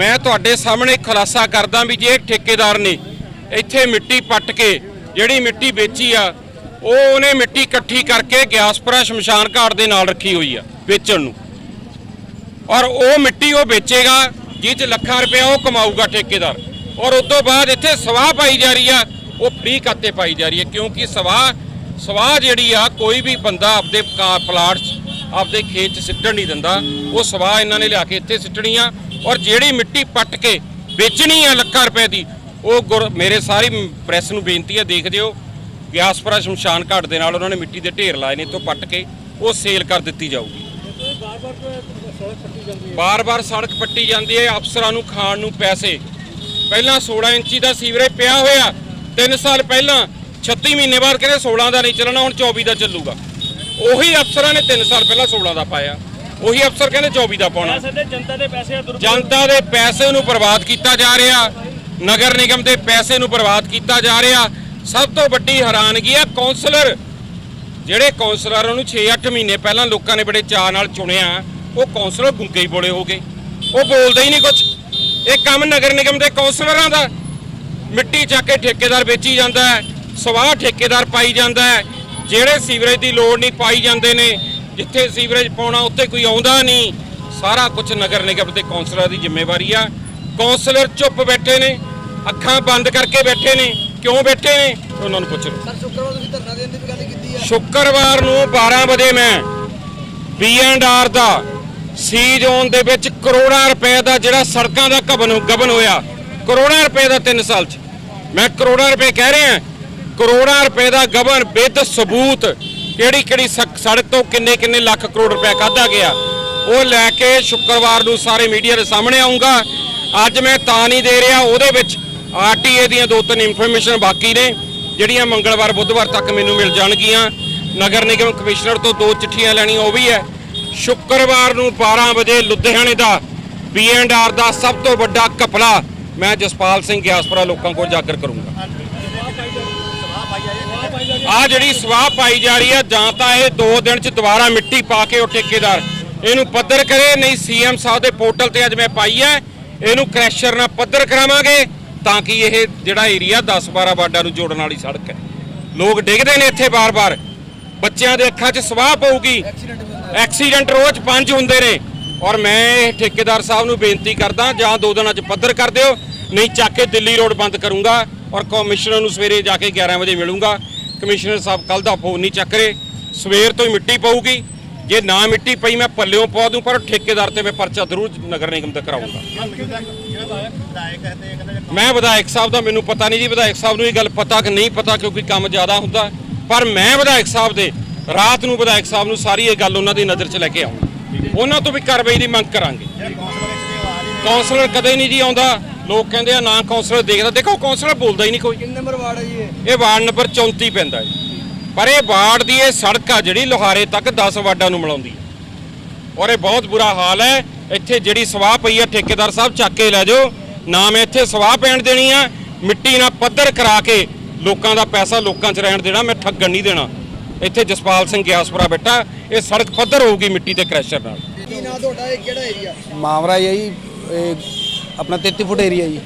ਮੈਂ ਤੁਹਾਡੇ ਸਾਹਮਣੇ ਖੁਲਾਸਾ ਕਰਦਾ ਵੀ ਜੇ ਠੇਕੇਦਾਰ ਨੇ ਇੱਥੇ ਮਿੱਟੀ ਪੱਟ ਕੇ ਜਿਹੜੀ ਮਿੱਟੀ ਵੇਚੀ ਆ, ਉਹ ਉਹਨੇ ਮਿੱਟੀ ਇਕੱਠੀ ਕਰਕੇ ਗਿਆਸਪੁਰਾ ਸ਼ਮਸ਼ਾਨ ਘਾਟ ਦੇ ਨਾਲ ਰੱਖੀ ਹੋਈ ਆ, ਵੇਚਣ ਨੂੰ। ਔਰ ਉਹ ਮਿੱਟੀ ਉਹ ਵੇਚੇਗਾ, ਜਿਹ 'ਚ ਲੱਖਾਂ ਰੁਪਏ ਉਹ ਕਮਾਊਗਾ ਠੇਕੇਦਾਰ। ਔਰ ਉਸ ਤੋਂ ਬਾਅਦ ਇੱਥੇ ਸਵਾਹ ਪਾਈ ਜਾ ਰਹੀ ਆ, ਉਹ ਫ੍ਰੀ ਖਾਤੇ ਪਾਈ ਜਾ ਰਹੀ ਹੈ ਕਿਉਂਕਿ ਸਵਾਹ ਸਵਾਹ ਜਿਹੜੀ ਆ, ਕੋਈ ਵੀ ਬੰਦਾ ਆਪਦੇ ਕਾ- ਪਲਾਟ 'ਚ ਆਪਦੇ ਖੇਤ 'ਚ ਸਿੱਟਣ ਨਹੀਂ ਦਿੰਦਾ। ਉਹ ਸਵਾਹ ਇਹਨਾਂ ਨੇ ਲਿਆ ਕੇ ਇੱਥੇ ਸਿੱਟਣੀ ਆ ਔਰ ਜਿਹੜੀ ਮਿੱਟੀ ਪੱਟ ਕੇ ਵੇਚਣੀ ਆ ਲੱਖਾਂ ਰੁਪਏ ਦੀ, ਉਹ ਗੁਰ- ਮੇਰੇ ਸਾਰੀ ਪ੍ਰੈਸ ਨੂੰ ਬੇਨਤੀ ਹੈ, ਦੇਖ ਦਿਓ। ਗਿਆਸਪੁਰਾ ਸ਼ਮਸ਼ਾਨ ਘਾਟ ਦੇ ਨਾਲ ਉਹਨਾਂ ਨੇ ਮਿੱਟੀ ਦੇ ਢੇਰ ਲਾਏ ਨੇ ਤੋਂ ਪੱਟ ਕੇ, ਉਹ ਸੇਲ ਕਰ ਦਿੱਤੀ ਜਾਊਗੀ। ਬਾਰ-ਬਾਰ ਸੜਕ ਪੱਟੀ ਜਾਂਦੀ ਹੈ, ਅਫਸਰਾਂ ਨੂੰ ਖਾਣ ਨੂੰ ਪੈਸੇ। ਪਹਿਲਾਂ 16 ਇੰਚੀ ਦਾ ਸੀਵਰੇਜ ਪਿਆ ਹੋਇਆ 3 ਸਾਲ ਪਹਿਲਾਂ 36 ਮਹੀਨੇ ਬਾਅਦ ਕਹਿੰਦੇ 16 ਦਾ ਨਹੀਂ ਚੱਲਣਾ, ਹੁਣ 24 ਦਾ ਚੱਲੂਗਾ। ਉਹੀ ਅਫਸਰਾਂ ਨੇ 3 ਸਾਲ ਪਹਿਲਾਂ 16 ਦਾ ਪਾਇਆ। ਉਹੀ ਅਫਸਰ ਕਹਿੰਦੇ 24 ਦਾ ਪਾਉਣਾ। ਜਨਤਾ ਦੇ ਪੈਸੇ ਆ ਦੁਰੁਪਯੋਗ ਜਨਤਾ ਦੇ ਪੈਸੇ ਨੂੰ ਬਰਬਾਦ ਕੀਤਾ ਜਾ ਰਿਹਾ। ਨਗਰ ਨਿਗਮ ਦੇ ਪੈਸੇ ਨੂੰ ਬਰਬਾਦ ਕੀਤਾ ਜਾ ਰਿਹਾ। ਸਭ ਤੋਂ ਵੱਡੀ ਹੈਰਾਨਗੀ ਹੈ ਕੌਂਸਲਰ ਜਿਹੜੇ ਕੌਂਸਲਰਾਂ ਨੂੰ 6-8 ਮਹੀਨੇ ਪਹਿਲਾਂ ਲੋਕਾਂ ਨੇ ਬੜੇ ਚਾਅ ਨਾਲ ਚੁਣਿਆ ਉਹ ਕੌਂਸਲਰ ਗੁੰਗੇ ਹੀ ਬੋਲੇ ਹੋ ਗਏ ਉਹ ਬੋਲਦੇ ਹੀ ਨਹੀਂ ਕੁਝ ਇਹ ਕੰਮ ਨਗਰ ਨਿਗਮ ਦੇ ਕੌਂਸਲਰਾਂ ਦਾ। ਮਿੱਟੀ ਚੱਕ ਕੇ ਠੇਕੇਦਾਰ ਵੇਚੀ ਜਾਂਦਾ ਹੈ ਸਵਾਹ ਠੇਕੇਦਾਰ ਪਾਈ ਜਾਂਦਾ ਹੈ। ਜਿਹੜੇ ਸੀਵਰੇਜ ਦੀ ਲੋੜ ਨਹੀਂ ਪਾਈ ਜਾਂਦੇ ਨੇ ਜਿੱਥੇ ਸੀਵਰੇਜ ਪਾਉਣਾ ਉੱਥੇ ਕੋਈ ਆਉਂਦਾ ਨਹੀਂ। ਸਾਰਾ ਕੁਝ ਨਗਰ ਨਿਗਮ ਦੇ ਕੌਂਸਲਰਾਂ ਦੀ ਜ਼ਿੰਮੇਵਾਰੀ ਆ। ਕੌਂਸਲਰ ਚੁੱਪ ਬੈਠੇ ਨੇ ਅੱਖਾਂ ਬੰਦ ਕਰਕੇ ਬੈਠੇ ਨੇ। ਕਿਉਂ ਬੈਠੇ ਨੇ? ਉਹਨਾਂ ਨੂੰ ਪੁੱਛ ਲਓ। ਸਰ ਸ਼ੁੱਕਰਵਾਰ ਤੁਸੀਂ ਧਰਨਾ ਦੇਣ ਦੀ ਵੀ ਗੱਲ ਕੀਤੀ ਹੈ ਸ਼ੁੱਕਰਵਾਰ ਨੂੰ 12 ਵਜੇ ਮੈਂ ਬੀਐਨਆਰ ਦਾ ਸੀ ਜ਼ੋਨ ਦੇ ਵਿੱਚ ਕਰੋੜਾਂ ਰੁਪਏ ਦਾ ਜਿਹੜਾ ਸੜਕਾਂ ਦਾ ਗਬਨ ਗਬਨ ਹੋਇਆ ਕਰੋੜਾਂ ਰੁਪਏ ਦਾ 3 ਸਾਲ 'ਚ। ਮੈਂ ਕਰੋੜਾਂ ਰੁਪਏ ਕਹਿ ਰਿਹਾ ਕਰੋੜਾਂ ਰੁਪਏ ਦਾ ਗਬਨ ਵਿਦ ਸਬੂਤ ਕਿਹੜੀ ਕਿਹੜੀ ਸਕ- ਸੜਕ ਤੋਂ ਕਿੰਨੇ ਕਿੰਨੇ ਲੱਖ ਕਰੋੜ ਰੁਪਏ ਖਾਧਾ ਗਿਆ, ਉਹ ਲੈ ਕੇ ਸ਼ੁੱਕਰਵਾਰ ਨੂੰ ਸਾਰੇ ਮੀਡੀਆ ਦੇ ਸਾਹਮਣੇ ਆਉਂਗਾ ਅੱਜ ਮੈਂ ਤਾਂ ਨਹੀਂ ਦੇ ਰਿਹਾ, ਉਹਦੇ ਵਿੱਚ ਆਰਟੀਏ ਦੀਆਂ ਦੋ ਤਿੰਨ ਇਨਫੋਰਮੇਸ਼ਨ ਬਾਕੀ ਨੇ, ਜਿਹੜੀਆਂ ਮੰਗਲਵਾਰ, ਬੁੱਧਵਾਰ ਤੱਕ ਮੈਨੂੰ ਮਿਲ ਜਾਣਗੀਆਂ। ਨਗਰ ਨਿਗਮ ਕਮਿਸ਼ਨਰ ਤੋਂ ਦੋ ਚਿੱਠੀਆਂ ਲੈਣੀਆਂ, ਉਹ ਵੀ ਹੈ। ਸ਼ੁੱਕਰਵਾਰ ਨੂੰ 12 ਵਜੇ ਲੁਧਿਆਣੇ ਦਾ ਬੀਐਨਆਰ ਦਾ ਸਭ ਤੋਂ ਵੱਡਾ ਘਪਲਾ ਮੈਂ ਜਸਪਾਲ ਸਿੰਘ ਗਿਆਸਪੁਰਾ ਲੋਕਾਂ ਕੋਲ ਜਾਗਰ ਕਰੂੰਗਾ। ਆ ਜਿਹੜੀ ਸਵਾਹ ਪਾਈ ਜਾ ਰਹੀ ਹੈ ਜਾਂ ਤਾਂ ਇਹ 2 ਦਿਨ ਚ ਦੁਬਾਰਾ ਮਿੱਟੀ ਪਾ ਕੇ ਉਹ ਠੇਕੇਦਾਰ। ਇਹਨੂੰ ਪੱਧਰ ਕਰੇ, ਨਹੀਂ ਸੀਐਮ ਸਾਹਿਬ ਦੇ ਪੋਰਟਲ ਤੇ ਅੱਜ ਮੈਂ ਪਾਈ ਹੈ ਇਹਨੂੰ ਕ੍ਰੈਸ਼ਰ ਨਾਲ ਪੱਧਰ ਕਰਾਵਾਂਗੇ, ਤਾਂ ਕਿ ਇਹ ਜਿਹੜਾ ਏਰੀਆ 10 12 ਵਾਰਡਾਂ ਨੂੰ ਜੋੜਨ ਵਾਲੀ ਸੜਕ ਹੈ। ਲੋਕ ਡਿੱਗਦੇ ਨੇ ਇੱਥੇ ਬਾਰ-ਬਾਰ। ਬੱਚਿਆਂ ਦੇ ਅੱਖਾਂ 'ਚ ਸਵਾਹ ਪਊਗੀ। ਐਕਸੀਡੈਂਟ ਰੋਜ਼ ਪੰਜ ਹੁੰਦੇ ਨੇ। ਔਰ ਮੈਂ ਇਹ ਠੇਕੇਦਾਰ ਸਾਹਿਬ ਨੂੰ ਬੇਨਤੀ ਕਰਦਾ, ਜਾਂ ਦੋ ਦਿਨਾਂ 'ਚ ਪੱਧਰ ਕਰ ਦਿਓ। ਨਹੀਂ ਚੱਕ ਕੇ ਦਿੱਲੀ ਰੋਡ ਬੰਦ ਕਰੂੰਗਾ। ਔਰ ਕਮਿਸ਼ਨਰ ਨੂੰ ਸਵੇਰੇ ਜਾ ਕੇ 11 ਵਜੇ ਮਿਲੂੰਗਾ। ਕਮਿਸ਼ਨਰ ਸਾਹਿਬ ਕੱਲ ਦਾ ਫੋਨ ਨਹੀਂ ਚੱਕ ਰਹੇ। ਸਵੇਰ ਤੋਂ ਹੀ ਮਿੱਟੀ ਪਊਗੀ। ਜੇ ਨਾ ਮਿੱਟੀ ਪਈ ਮੈਂ ਪੱਲਿਓਂ ਪਾ ਦੂੰ ਪਰ ਠੇਕੇਦਾਰ ਤੇ ਮੈਂ ਪਰਚਾ ਜ਼ਰੂਰ ਨਗਰ ਨਿਗਮ ਤੇ ਕਰਾਉਂਗਾ। ਮੈਂ ਵਿਧਾਇਕ ਸਾਹਿਬ ਦਾ ਮੈਨੂੰ ਪਤਾ ਨਹੀਂ ਜੀ। ਵਿਧਾਇਕ ਸਾਹਿਬ ਨੂੰ ਇਹ ਗੱਲ ਪਤਾ ਕਿ ਨਹੀਂ ਪਤਾ ਕਿਉਂਕਿ ਕੰਮ ਜ਼ਿਆਦਾ ਹੁੰਦਾ। ਪਰ ਮੈਂ ਵਿਧਾਇਕ ਸਾਹਿਬ ਦੇ ਰਾਤ ਨੂੰ ਵਿਧਾਇਕ ਸਾਹਿਬ ਨੂੰ ਸਾਰੀ ਇਹ ਗੱਲ ਉਹਨਾਂ ਦੀ ਨਜ਼ਰ 'ਚ ਲੈ ਕੇ ਆਉਂਗਾ। ਉਹਨਾਂ ਤੋਂ ਵੀ ਕਾਰਵਾਈ ਦੀ ਮੰਗ ਕਰਾਂਗੇ। ਕੌਂਸਲਰ ਕਦੇ ਨਹੀਂ ਜੀ ਆਉਂਦਾ। ਲੋਕ ਕਹਿੰਦੇ ਆ ਨਾ ਕੌਂਸਲਰ ਦੇਖਦਾ ਦੇਖੋ ਕੌਂਸਲਰ ਬੋਲਦਾ ਹੀ ਨਹੀਂ ਕੋਈ। ਕਿੰਨੇ ਨੰਬਰ ਵਾਰਡ ਹੈ ਜੀ ਇਹ? ਇਹ ਵਾਰਡ ਨੰਬਰ 34 ਪੈਂਦਾ ਹੈ ਪਰ ਇਹ ਵਾਰਡ ਦੀ ਇਹ ਸੜਕ ਆ ਜਿਹੜੀ ਲੋਹਾਰੇ ਤੱਕ 10 ਵਾਰਡਾਂ ਨੂੰ ਮਿਲਾਉਂਦੀ ਹੈ। ਔਰ ਇਹ ਬਹੁਤ ਬੁਰਾ ਹਾਲ ਹੈ। ਇੱਥੇ ਜਿਹੜੀ ਸਵਾਹ ਪਈ ਹੈ ਠੇਕੇਦਾਰ ਸਾਹਿਬ ਚੱਕ ਕੇ ਲੈ ਜਾਓ। ਨਾ ਮੈਂ ਇੱਥੇ ਸਵਾਹ ਪੈਣ ਦੇਣੀ ਆ ਮਿੱਟੀ ਨਾਲ ਪੱਧਰ ਕਰਾ ਕੇ ਲੋਕਾਂ ਦਾ ਪੈਸਾ ਲੋਕਾਂ 'ਚ ਰਹਿਣ ਦੇਣਾ ਮੈਂ ਠੱਗਣ ਨਹੀਂ ਦੇਣਾ। ਇੱਥੇ ਜਸਪਾਲ ਸਿੰਘ ਗਿਆਸਪੁਰਾ ਬੇਟਾ ਇਹ ਸੜਕ ਪੱਧਰ ਹੋਊਗੀ ਮਿੱਟੀ ਤੇ ਕ੍ਰੈਸ਼ਰ ਨਾਲ। ਕੀ ਨਾਂ ਤੁਹਾਡਾ ਇਹ ਕਿਹੜਾ ਏਰੀਆ ਮਾਮਰਾ ਇਹ ਹੈ ਜੀ ਇਹ ਆਪਣਾ 33 ਫੁੱਟ ਏਰੀਆ ਜੀ।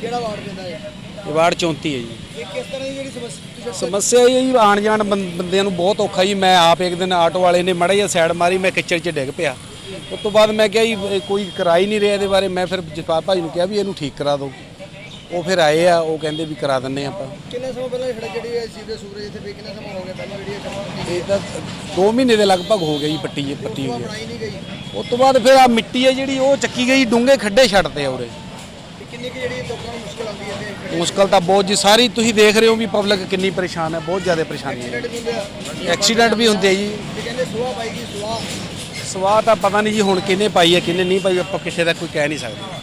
ਕਿਹੜਾ ਵਾਰਡ ਪੈਂਦਾ ਹੈ? ਇਹ ਵਾਰਡ 34 ਹੈ ਜੀ। ਇਹ ਕਿਸ ਤਰ੍ਹਾਂ ਦੀ ਜਿਹੜੀ ਸਮੱਸਿਆ ਸਮੱਸਿਆ ਇਹ ਹੈ ਜੀ ਆਣ ਜਾਣ ਬੰਦਿਆਂ ਨੂੰ ਬਹੁਤ ਔਖਾ ਜੀ। ਮੈਂ ਆਪ ਇੱਕ ਦਿਨ ਆਟੋ ਵਾਲੇ ਨੇ ਮੜਾ ਜਿਹਾ ਸਾਈਡ ਮਾਰੀ ਮੈਂ ਕਿਚੜ 'ਚ ਡਿੱਗ ਪਿਆ। ਉਸ ਤੋਂ ਬਾਅਦ ਮੈਂ ਕਿਹਾ ਜੀ ਕੋਈ ਕਰਾ ਹੀ ਨਹੀਂ ਰਿਹਾ ਇਹਦੇ ਬਾਰੇ। ਮੈਂ ਫਿਰ ਜਸਪਾਲ ਭਾਜੀ ਨੂੰ ਕਿਹਾ ਵੀ ਇਹਨੂੰ ਠੀਕ ਕਰਾ ਦਿਓ। ਉਹ ਫਿਰ ਆਏ ਆ ਉਹ ਕਹਿੰਦੇ ਵੀ ਕਰਾ ਦਿੰਨੇ ਆਪਾਂ। ਕਿੰਨੇ ਸਮਾਂ ਪਹਿਲਾਂ ਸੜਕ ਜਿਹੜੀ ਹੈ ਸੀਵਰੇਜ ਸੂਰਜ ਇੱਥੇ ਵੀ ਕਿੰਨਾ ਸਮਾਂ ਹੋ ਗਿਆ? ਪਹਿਲਾਂ ਜਿਹੜੀ ਇਹ ਤਾਂ 2 ਮਹੀਨੇ ਦੇ ਲਗਭਗ ਹੋ ਗਏ ਜੀ ਪੱਟੀ ਪੱਟੀ ਹੋਈ ਹੈ। ਬਣਾਈ ਨਹੀਂ ਗਈ। ਉਸ ਤੋਂ ਬਾਅਦ ਫਿਰ ਆ ਮਿੱਟੀ ਹੈ ਜਿਹੜੀ ਉਹ ਚੱਕੀ ਗਈ ਡੂੰਘੇ ਖੱਡੇ ਛੱਡਤੇ ਆ ਉਰੇ। ਕਿੰਨੀ ਕੁ ਜਿਹੜੀ ਲੋਕਾਂ ਨੂੰ ਮੁਸ਼ਕਲ ਆਉਂਦੀ ਹੈ ਇੱਥੇ ਮੁਸ਼ਕਲ ਤਾਂ ਬਹੁਤ ਜੀ ਸਾਰੀ ਤੁਸੀਂ ਦੇਖ ਰਹੇ ਹੋ ਵੀ ਪਬਲਿਕ ਕਿੰਨੀ ਪਰੇਸ਼ਾਨ ਹੈ ਬਹੁਤ ਜ਼ਿਆਦਾ ਪਰੇਸ਼ਾਨੀ ਹੈ। ਐਕਸੀਡੈਂਟ ਵੀ ਹੁੰਦੇ ਆ। ਜੀ। ਕਹਿੰਦੇ ਪਾਈ ਸਵਾਹ ਤਾਂ ਪਤਾ ਨਹੀਂ ਜੀ ਹੁਣ ਕਿਹਨੇ ਪਾਈ ਹੈ ਕਿਹਨੇ ਨਹੀਂ ਪਾਈ ਆਪਾਂ ਕਿਸੇ ਦਾ ਕੋਈ ਕਹਿ ਨਹੀਂ ਸਕਦੇ।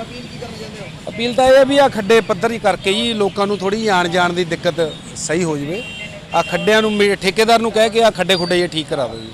ਅਪੀਲ ਕੀ ਕਰਨਾ ਚਾਹੁੰਦੇ ਹੋ? ਅਪੀਲ ਤਾਂ ਇਹ ਹੈ ਵੀ ਆ ਖੱਡੇ ਪੱਧਰ ਹੀ ਕਰਕੇ ਜੀ ਲੋਕਾਂ ਨੂੰ ਥੋੜੀ ਆਣ ਜਾਣ ਦੀ ਦਿੱਕਤ ਸਹੀ ਹੋ ਜਵੇ। ਆ ਖੱਡਿਆਂ ਨੂੰ ਠੇਕੇਦਾਰ ਨੂੰ ਕਹਿ ਕੇ ਆ ਖੱਡੇ ਖੁੱਡੇ ਜੇ ਠੀਕ ਕਰਾ ਦਿਓ ਜੀ।